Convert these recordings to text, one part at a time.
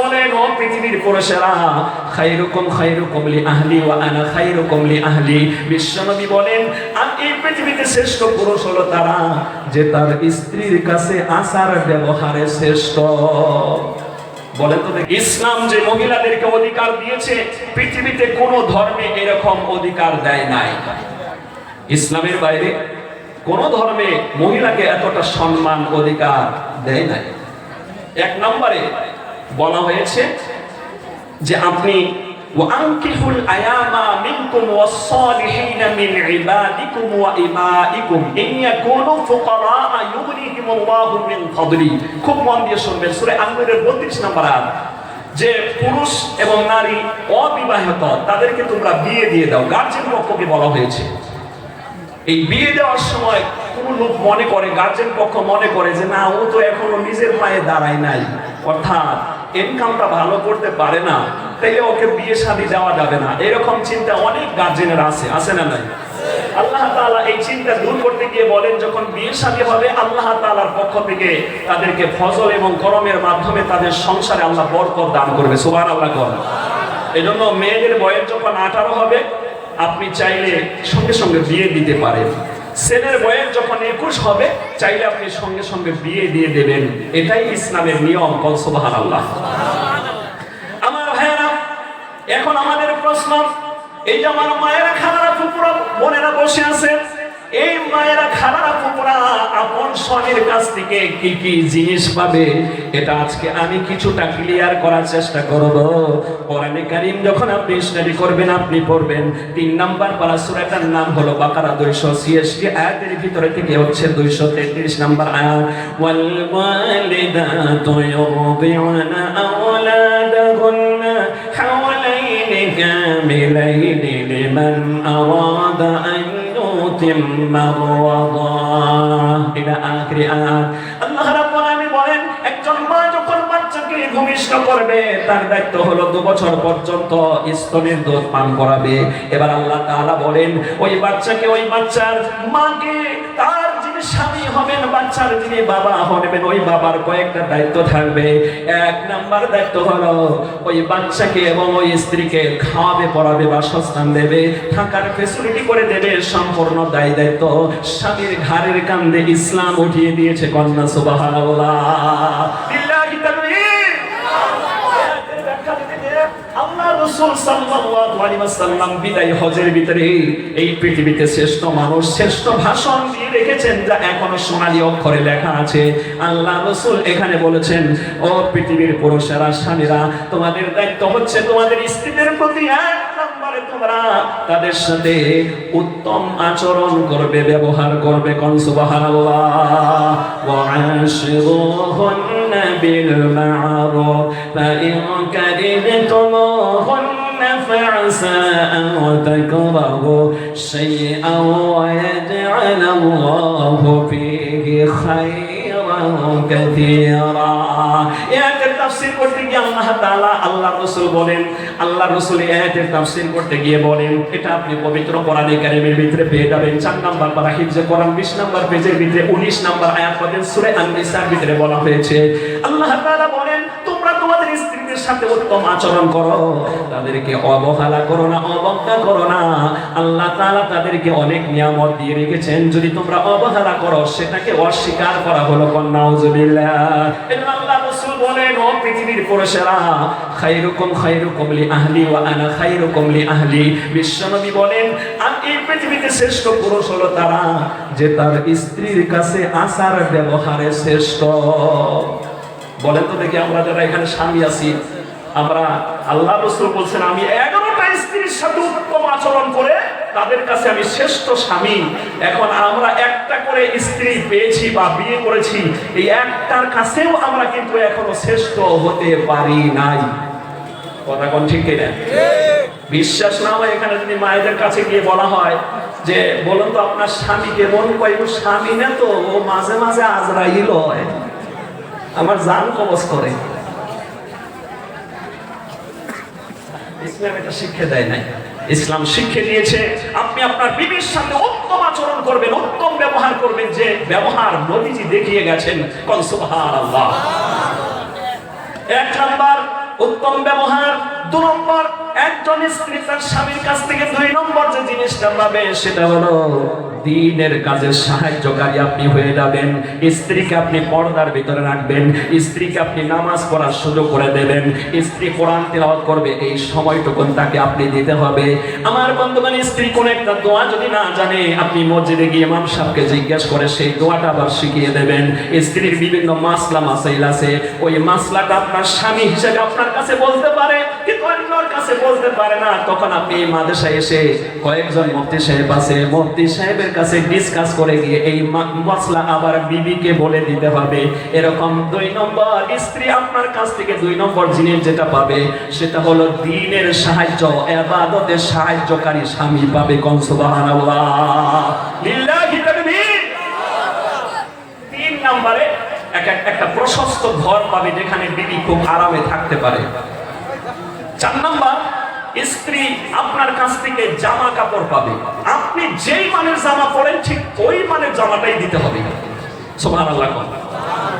বলেন, ও পৃথিবীর পুরুষেরা আহলি আনা আহলি বলেন এই পৃথিবীতে শ্রেষ্ঠ পুরুষ হলো তারা, যে তার স্ত্রীর কাছে আচার ব্যবহারে শ্রেষ্ঠ। বলেন ইসলাম যে মহিলাদেরকে অধিকার দিয়েছে, পৃথিবীতে কোন ধর্মে এরকম অধিকার দেয় নাই। ইসলামের বাইরে কোন ধর্মে মহিলাকে এতটা সম্মান, অধিকার দেয় নাই। এক নম্বরে বলা হয়েছে যে আপনি وأنكحوا الأيام منكم والصالحين من عبادكم وإمائكم إن يكونوا فقراء يغنيهم الله من فضله খুব মন দিয়ে শুনবেন সূরা আনূরের 32 নম্বর আয়াত যে পুরুষ এবং নারী অবিবাহিত তাদেরকে তোমরা বিয়ে দিয়ে দাও গার্জেন পক্ষকে বলা হয়েছে এই বিয়ে দেওয়ার সময় কোন লোক মনে করে, গার্জেন পক্ষ মনে করে যে, না, ও তো এখনও নিজের পায়ে দাঁড়ায় নাই। অর্থাৎ ইনকামটা ভালো করতে পারে না, তাইলে ওকে বিয়ে শাদী দেওয়া যাবে না। এরকম চিন্তা অনেক গার্জেনের আছে আছে না নাই? আল্লাহ তাআলা এই চিন্তা দূর করতে গিয়ে বলেন, যখন বিয়ে শাদী হবে, আল্লাহ তাআলার পক্ষ থেকে তাদেরকে ফজল এবং গরমের মাধ্যমে তাদের সংসারে আল্লাহ বরকত দান করবে। সুবহানাল্লাহ কর। এজন্য মেয়েদের বয়স যখন আঠারো হবে, আপনি চাইলে সঙ্গে সঙ্গে বিয়ে দিতে পারেন। ছেলের বয়স যখন একুশ হবে, চাইলে আপনি সঙ্গে সঙ্গে বিয়ে দিয়ে দেবেন। এটাই ইসলামের নিয়ম কলসবাহার আল্লাহ আমার ভাইয়েরা, এখন আমাদের প্রশ্ন, এই যে আমার মায়েরা খালারা ফুপুরা বোনেরা বসে আছে এই মায়েরা খারাপ ফুপুরা আপন স্বামীর কাছ থেকে কি কি জিনিস পাবে? এটা আজকে আমি কিছুটা ক্লিয়ার করার চেষ্টা করব। কোরআনে কারীম যখন আপনি স্টাডি করবেন, আপনি পড়বেন। তিন নাম্বার পারা সূরাটার নাম হলো বাকারা 286 আয়াতের ভিতরে থেকে হচ্ছে 233 নাম্বার আয়াত, ওয়াল ওয়ালিদাতু ইউরদিউনা আওলাদাহুন্না হাওলাইন কামিলাইন লিমান আরাদা আন يتم الرضاعة إلى آخر آيات আল্লাহ রাব্বুল আলামিন বলেন একজন মা যখন বাচ্চাকে ভূমিষ্ঠ করবে তার দায়িত্ব হলো দু বছর পর্যন্ত স্তনের দুধ পান করাবে এবার আল্লাহ তাআলা বলেন ওই বাচ্চাকে ওই বাচ্চার মাকে তার যিনি স্বামী হবেন, বাচ্চার যিনি বাবা হবেন, ওই বাবার কয়েকটা দায়িত্ব থাকবে। এক নাম্বার দায়িত্ব হলো ওই বাচ্চাকে এবং ওই স্ত্রীকে খাওয়াবে, পড়াবে, বাসস্থান দেবে, থাকার ফেসিলিটি করে দেবে, সম্পূর্ণ দায় দায়িত্ব। স্বামীর ঘাড়ের কান্দে ইসলাম উঠিয়ে দিয়েছে কন্যা ওয়াসাল্লাম বিদায় হজের ভিতরে এই পৃথিবীতে শ্রেষ্ঠ মানুষ, শ্রেষ্ঠ ভাষণ রেখেছেন যা এখনও সোনালী অক্ষরে লেখা আছে? আল্লাহ রসুল এখানে বলেছেন, ও পৃথিবীর পুরুষেরা, স্বামীরা, তোমাদের দায়িত্ব হচ্ছে তোমাদের স্ত্রীদের প্রতি তোমরা তাদের সাথে উত্তম আচরণ করবে, ব্যবহার করবে, কোন বিল মা'রুফ فعسى أن تكرهوا شيئا ويجعل الله فيه خيرا كثيرا আয়াতের তাফসীর করতে গিয়ে আল্লাহ তাআলা আল্লাহ রাসূল বলেন আল্লাহ রাসূল এই আয়াতের তাফসীর করতে গিয়ে বলেন এটা আপনি পবিত্র কোরআনে কারীমের ভিতরে পেয়ে যাবেন 4 নাম্বার পারা হিফজে কোরআন 20 নাম্বার পেজের ভিতরে 19 নাম্বার আয়াত পাবেন সূরা আন-নিসার ভিতরে বলা হয়েছে আল্লাহ তাআলা বলেন তোমরা তোমাদের স্ত্রীদের সাথে উত্তম আচরণ করো। তাদেরকে অবহেলা করো না, অবজ্ঞা করো না। আল্লাহ তাআলা তাদেরকে অনেক নিয়ামত দিয়ে রেখেছেন। যদি তোমরা অবহেলা করো, সেটাকে অস্বীকার করা হলো কন্নাউজুবিল্লাহ এজন্য আল্লাহ রাসূল বলেন, ও পৃথিবীর পুরুষেরা, খায়রুকুম খায়রুকুম লি আহলি ওয়া আনা খায়রুকুম লি আহলি বিশ্বনবী বলেন, আর এই পৃথিবীতে শ্রেষ্ঠ পুরুষ হলো তারা, যে তার স্ত্রীর কাছে আচার ব্যবহারে শ্রেষ্ঠ। বলেন তো দেখি আমরা যারা এখানে স্বামী আছি, আমরা আল্লাহ রসুল বলছেন, আমি এগারোটা স্ত্রীর সাথে উত্তম আচরণ করে তাদের কাছে আমি শ্রেষ্ঠ স্বামী। এখন আমরা একটা করে স্ত্রী পেয়েছি বা বিয়ে করেছি, এই একটার কাছেও আমরা কিন্তু এখনও শ্রেষ্ঠ হতে পারি নাই। কথা কোন ঠিক কিনা? বিশ্বাস না হয় এখানে যদি মায়েদের কাছে গিয়ে বলা হয় যে, বলুন তো আপনার স্বামী কেমন কয় স্বামী না তো? ও মাঝে মাঝে আজরাইল হয়। আমার জান কবজ করে। ইসলাম এটা শিক্ষা দেয় নাই। ইসলাম শিক্ষা দিয়েছে, আপনি আপনার বিবির সাথে উত্তম আচরণ করবেন, উত্তম ব্যবহার করবেন, যে ব্যবহার নদীজি দেখিয়ে গেছেন কনসুবহান আল্লাহ এক নাম্বার, উত্তম ব্যবহার। দু নম্বর, একজন স্ত্রী তার স্বামীর কাছ থেকে দুই নম্বর যে জিনিসটা পাবে সেটা হলো দিনের কাজে সাহায্যকারী আপনি হয়ে যাবেন, স্ত্রীকে আপনি পর্দার ভিতরে রাখবেন, স্ত্রীকে আপনি নামাজ পড়ার সুযোগ করে দেবেন, স্ত্রী কোরআন তেলাওয়াত করবে, এই সময়টুকুন তাকে আপনি দিতে হবে। আমার বন্ধুগণ, স্ত্রী কোন একটা দোয়া যদি না জানে, আপনি মসজিদে গিয়ে ইমাম সাহেবকে জিজ্ঞেস করে সেই দোয়াটা আবার শিখিয়ে দেবেন। স্ত্রীর বিভিন্ন মাসলা, মাসাইল আছে, ওই মাসলাটা আপনার স্বামী হিসেবে আপনার কাছে বলতে পারে। কিন্তু কাছে বলতে পারে না। তখন আপনি মাদ্রাসায় এসে কয়েকজন মুফতি সাহেব আছে। মুফতি সাহেবের কাছে ডিসকাস করে গিয়ে এই মশলা আবার বিবিকে বলে দিতে হবে। এরকম দুই নম্বর স্ত্রী আপনার কাছ থেকে দুই নম্বর জিনিস যেটা পাবে, সেটা হলো দিনের সাহায্য, এবাদতের সাহায্যকারী স্বামী পাবে কোন সুবহানাল্লাহ। লিল্লাহি তিন নম্বরে এক- একটা প্রশস্ত ঘর পাবে যেখানে বিবি খুব আরামে থাকতে পারে। চার নাম্বার, স্ত্রী আপনার কাছ থেকে জামা কাপড় পাবে। আপনি যেই মানের জামা পরেন, ঠিক ওই মানের জামাটাই দিতে হবে।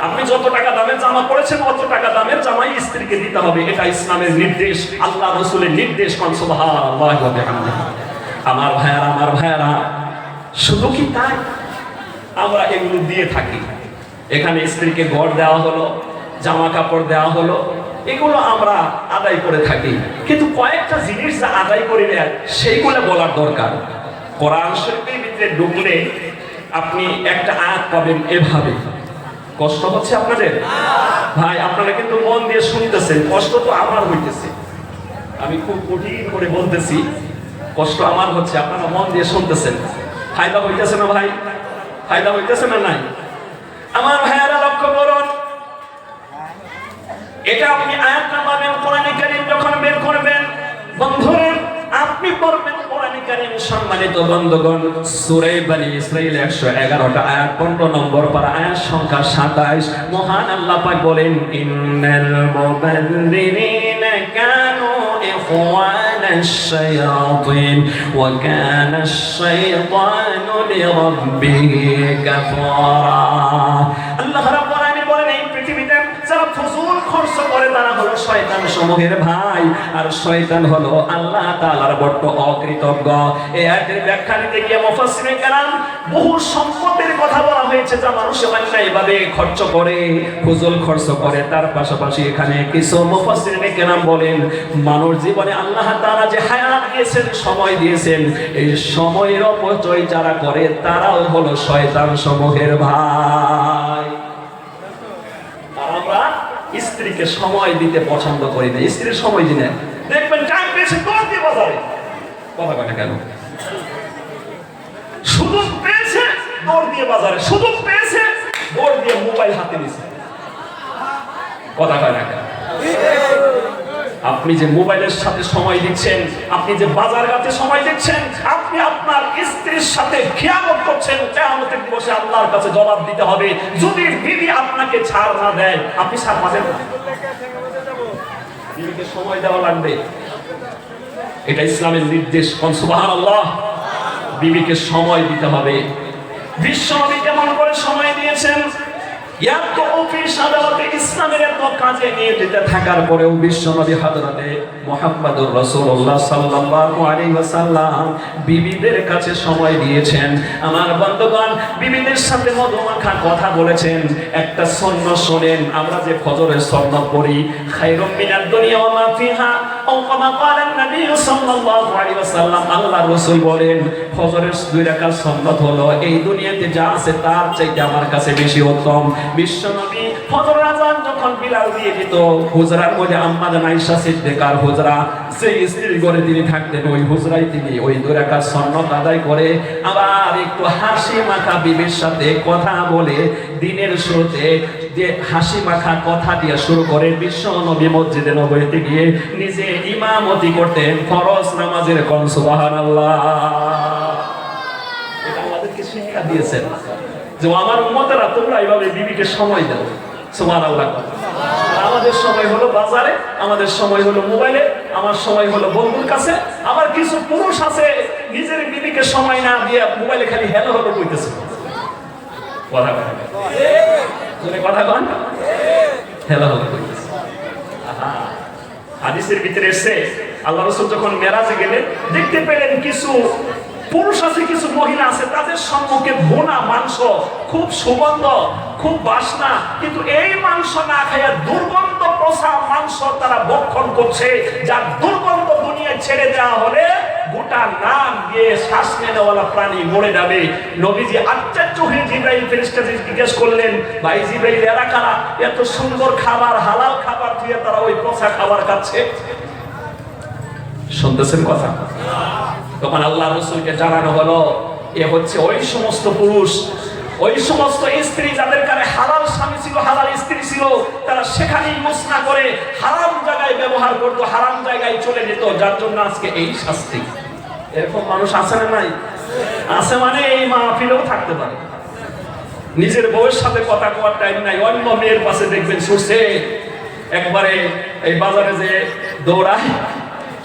আপনি যত টাকা দামের জামা পরেছেন, অত টাকা দামের জামাই স্ত্রীকে দিতে হবে। এটা ইসলামের নির্দেশ, আল্লাহ রসুলের নির্দেশ আমার ভাইয়ারা আমার ভাইয়ারা, শুধু কি তাই? আমরা এগুলো দিয়ে থাকি। এখানে স্ত্রীকে গড় দেওয়া হলো, জামা কাপড় দেওয়া হলো এগুলো আমরা আদায় করে থাকি। কিন্তু কয়েকটা জিনিস যা আদায় করি না, সেইগুলো বলার দরকার। কোরআন শরীফের ভিতরে ঢুকলে আপনি একটা আয়াত পাবেন এভাবে। কষ্ট হচ্ছে আপনাদের? ভাই, আপনারা কিন্তু মন দিয়ে শুনতেছেন, কষ্ট তো আমার হইতেছে। আমি খুব কঠিন করে বলতেছি, কষ্ট আমার হচ্ছে, আপনারা মন দিয়ে শুনতেছেন। ফায়দা হইতেছে না ভাই? ফায়দা হইতেছে না নাই? আমার ভাইয়ারা এটা আপনি আয়াতটা পাবেন কোরআনে কারীম যখন বের করবেন, বন্ধুরা, আপনি পড়বেন কোরআনে কারীম সম্মানিত বন্ধুগণ, সূরা বনি ইসরাইল 111টা আয়াত 15 নম্বর পারা আয়াত, সংখ্যা 27 মহান আল্লাহ পাক বলেন, ইন্নাল মুবাল্লিরিনা কানু শায়াতিন, ওয়া কানা আশ-শাইতানু লিরাব্বিহি কাফারা। আল্লাহ খরচ করে তারা হলো শয়তান সমূহের ভাই। আর শয়তান হলো আল্লাহ তাআলার বড্ড অকৃতজ্ঞ। এই আয়াতের ব্যাখ্যা দিতে গিয়ে মুফাসসিরিন কেরাম, বহু সম্পদের কথা বলা হয়েছে যা মানুষ অন্যায়ভাবে খরচ করে, ফজুল খরচ করে। তার পাশাপাশি এখানে কিছু মুফাসসিরিন কেরাম বলেন, মানুষ জীবনে আল্লাহ তাআলা যে হায়াত দিয়েছেন, সময় দিয়েছেন, এই সময়ের অপচয় যারা করে তারাও হলো শয়তান সমূহের ভাই। স্ত্রীকে সময় দিতে পছন্দ করি না। স্ত্রীর সময় দিনে দেখবেন টাইম পেয়েছে দৌড় দিয়ে বাজারে। কথা কথা কেন? সুযোগ পেয়েছে, দৌড় দিয়ে বাজারে। সুযোগ পেয়েছে, দৌড় দিয়ে মোবাইল হাতে নিছে। কথা কয় না কেন? আপনি যে মোবাইলের সাথে সময় দিচ্ছেন, আপনি যে বাজার ঘাটে সময় দিচ্ছেন, আপনি আপনার স্ত্রীর সাথে খেয়ালত করছেন, কেয়ামতের দিবসে আল্লাহর কাছে জবাব দিতে হবে। যদি বিবি আপনাকে ছাড় না দেয়, আপনি ছাড় পাবেন বিবিকে সময় দেওয়া লাগবে। এটা ইসলামের নির্দেশ, কোন সুবহানাল্লাহ? বিবিকে সময় দিতে হবে। বিশ্বনবী কেমন করে সময় দিয়েছেন? ইসলামের কাজে নিয়োজিত থাকার পরেও বিশ্বনবী হযরতে মুহাম্মদুর রাসূলুল্লাহ সাল্লাল্লাহু আলাইহি ওয়াসাল্লাম বিবিদের কাছে সময় দিয়েছেন। আমার বন্ধুগণ, বিবিদের সাথে মধুমাখা কথা বলেছেন। একটা সন্ন শোনেন, আমরা যে ফজরের সন্ন্যত পড়ি, খায়রুম মিনাদ দুনিয়া তিনি থাকতেন, ওই হুজরাই তিনি ওই দুই রাকাত সুন্নাত আদায় করে আবার একটু হাসি মাখা বিবির সাথে কথা বলে দিনের শুরুতে যে হাসি মাখা কথা দিয়ে শুরু করে বিশ্ব নবী মসজিদে নবীতে গিয়ে নিজে ইমামতি করতেন, ফরজ নামাজের কোন, সুবহানাল্লাহ। এটা আমাদেরকে শিক্ষা দিয়েছেন যে আমার উম্মতেরা তোমরা এইভাবে বিবিকে সময় দাও, সুবহানাল্লাহ। আমাদের সময় হলো বাজারে, আমাদের সময় হলো মোবাইলে, আমার সময় হলো বন্ধুর কাছে আবার কিছু পুরুষ আছে, নিজের বিবিকে সময় না দিয়ে মোবাইলে খালি হ্যালো হলো কইতেছে। কথা কথা জোরে কথা কন। হেলা হলো হাদিসের ভিতরে এসে আল্লাহ রসুল যখন মেরাজে গেলেন, দেখতে পেলেন কিছু পুরুষ আছে, কিছু মহিলা আছে, তাদের সম্মুখে ভুনা মাংস খুব সুগন্ধ, খুব বাসনা, কিন্তু এই মাংস না খাইয়া দুর্গন্ধ পচা মাংস তারা ভক্ষণ করছে, যার দুর্গন্ধ দুনিয়া ছেড়ে দেওয়া হলে গোটা নাম দিয়ে শ্বাস নেওয়ালা প্রাণী মরে যাবে। নবীজি আশ্চর্য হয়ে জিব্রাইল ফেরেশতা জিজ্ঞেস করলেন, ভাই জিব্রাইল, এরা কারা? এত সুন্দর খাবার, হালাল খাবার দিয়ে তারা ওই পচা খাবার খাচ্ছে? শুনতেছেন কথা? তখন আল্লাহ রসুলকে জানানো হলো, এ হচ্ছে ওই সমস্ত পুরুষ, ওই সমস্ত স্ত্রী যাদের কাছে হালাল স্বামী ছিল, হালাল স্ত্রী ছিল, তারা সেখানেই মুসনা করে হারাম জায়গায় ব্যবহার করতো, হারাম জায়গায় চলে যেত। যার জন্য আজকে এই শাস্তি। এরকম মানুষ আছে না নাই? আছে মানে এই মাহফিলেও থাকতে পারে। নিজের বউয়ের সাথে কথা কোয়ার টাইম নাই, অন্য মেয়ের পাশে দেখবেন ছুটছে একবারে এই বাজারে যে দৌড়ায়,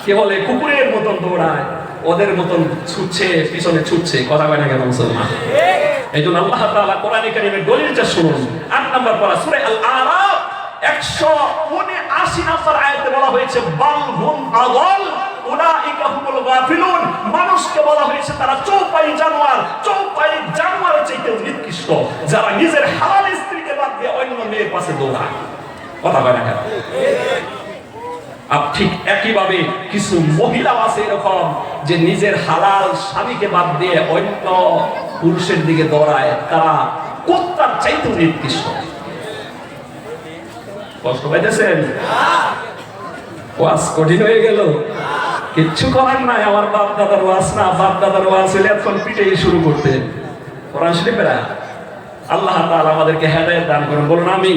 কে বলে, কুকুরের মতন দৌড়ায়, ওদের মতন ছুটছে, পিছনে ছুটছে, কথা কয় না কেন মুসলমান? এই জন্য আল্লাহ তাআলা কোরআনে কারিমের দলিলটা শুনুন। আট নম্বর পড়া সূরা আল আরাফ একশো উনআশি নম্বর আয়াতে বলা হয়েছে, বাল হুম আদল। মানুষকে বলা হয়েছে তারা চৌপাই জানোয়ার। চৌপাই জানোয়ারের চাইতে নিকৃষ্ট, যারা নিজের হালাল স্ত্রীকে বাদ দিয়ে অন্য মেয়ের পাশে দৌড়ায়। কথা কয় না আর ঠিক একইভাবে কিছু মহিলা আছে এরকম যে নিজের হালাল স্বামীকে বাদ দিয়ে অন্য পুরুষের দিকে দৌড়ায়। তারা কোত্তার চাইতেও নির্দিষ্ট কষ্ট পাইতেছেন? কঠিন হয়ে গেল। কিচ্ছু করার নাই, আমার বাপ দাদার ওয়াজ না বাপ দাদার ওয়াজ হলে এখন পিটেই শুরু করতে। কোরআন শরীফেরা আল্লাহ তাআলা আমাদেরকে হেদায়েত দান করুন, বলুন আমি